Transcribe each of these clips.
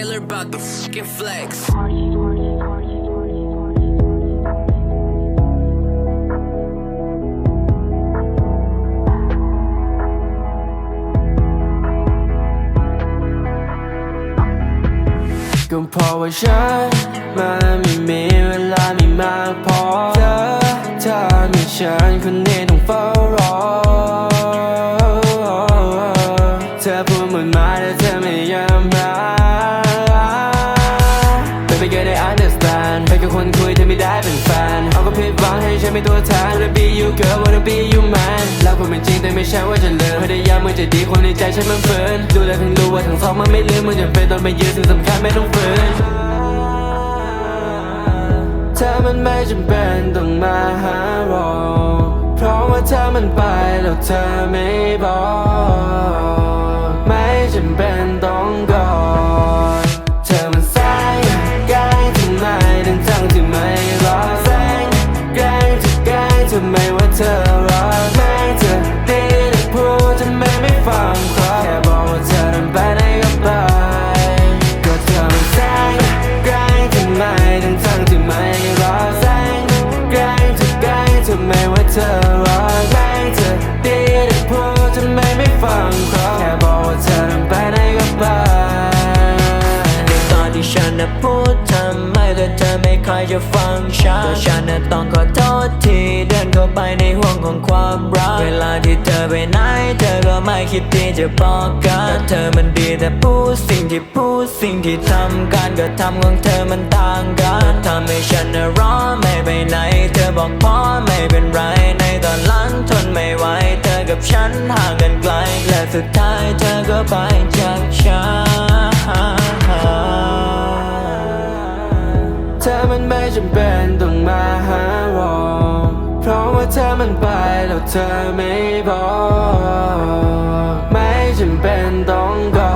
her about the fucking flex. "ก็พราะว่าฉันมันไม่มีเวลาไม่มากพอเธอเธอมีฉันคนนี้ต้องเฝ้ารอ เธอพูดหมดมาแต่เธอไม่ยอม เอาก็ผิดหวังให้ฉันเป็นตัวแทน Wanna be you girl wanna be you man แล้วความเป็นจริงแต่ไม่ใช่ว่าจะเลือนพยายามมึงจะดีคนในใจฉันมันฝืนดูแลถึงรู้ว่าทั้งสองมันไม่ลืมมึงจะเป็นตอนไปยืนสิ่งสำคัญไม่ต้องฝืนเธอมันไม่จำเป็นต้องมาหาเราเพราะว่าเธอมันไปแล้วเธอไม่บอกไม่จำเป็นต้องกอดเธอมันแสงแกล้งทำไมทั้งทั้งที่ อรักแม่เธอดีแต่พูดทำไม่ไม่ฟังใครแค่บอกว่าเธอเดินไปไหนก็ไปก็เธอมันแสงแกลทำไมทั้งทั้งที่ไม่รักแสงแกลจะแกลทำไมว่าเธอรักแม่เธอดีแต่พูดทำไม่ไม่ฟังใครแค่บอกว่าเธอเดินไปไหนก็ไปในตอนที่ฉันน่ะพูด แต่เธอไม่ค่อยจะฟังฉันตัวฉันน่ะต้องขอโทษที่เดินเข้าไปในห่วงของความรัก เวลาที่เธอไปไหน เธอก็ไม่คิดที่จะบอกกันแต่เธอมันดีแต่พูดสิ่งที่พูดสิ่งที่ทำการกระทำของเธอมันต่างกันทำให้ฉันน่ะร้อนไม่ไปไหน เธอบอกพอไม่เป็นไรในตอนหลังทนไม่ไหวเธอกับฉันห่างกันไกลและสุดท้ายเธอก็ไปจาก จำเป็นต้องมาหาเราเพราะว่าเธอมันไปแล้วเธอไม่บอก ไม่จำเป็นต้องกอ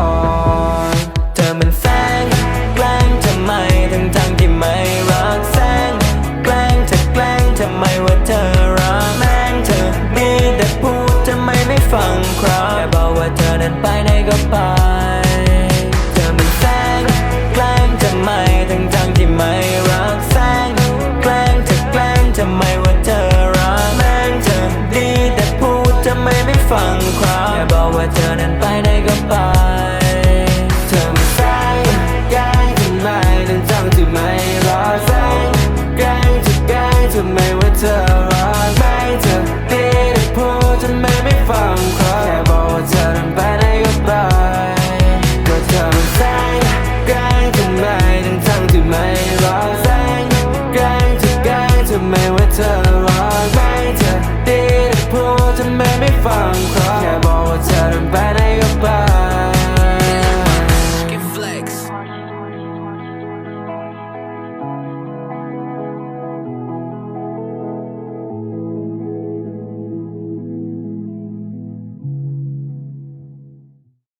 ดเธอมันแสงแกล้งทำไมทั้งทั้งที่ไม่รักแสงแกล้งเธอแกล้งทำไมว่าเธอรักแม่งเธอมีแต่พูดทำไมไม่ฟังครับแค่บอกว่าเธอนั้นไปไหนก็ไป ฟังความอย่าบอกว่าเธอนั้นไปได้ก็ไป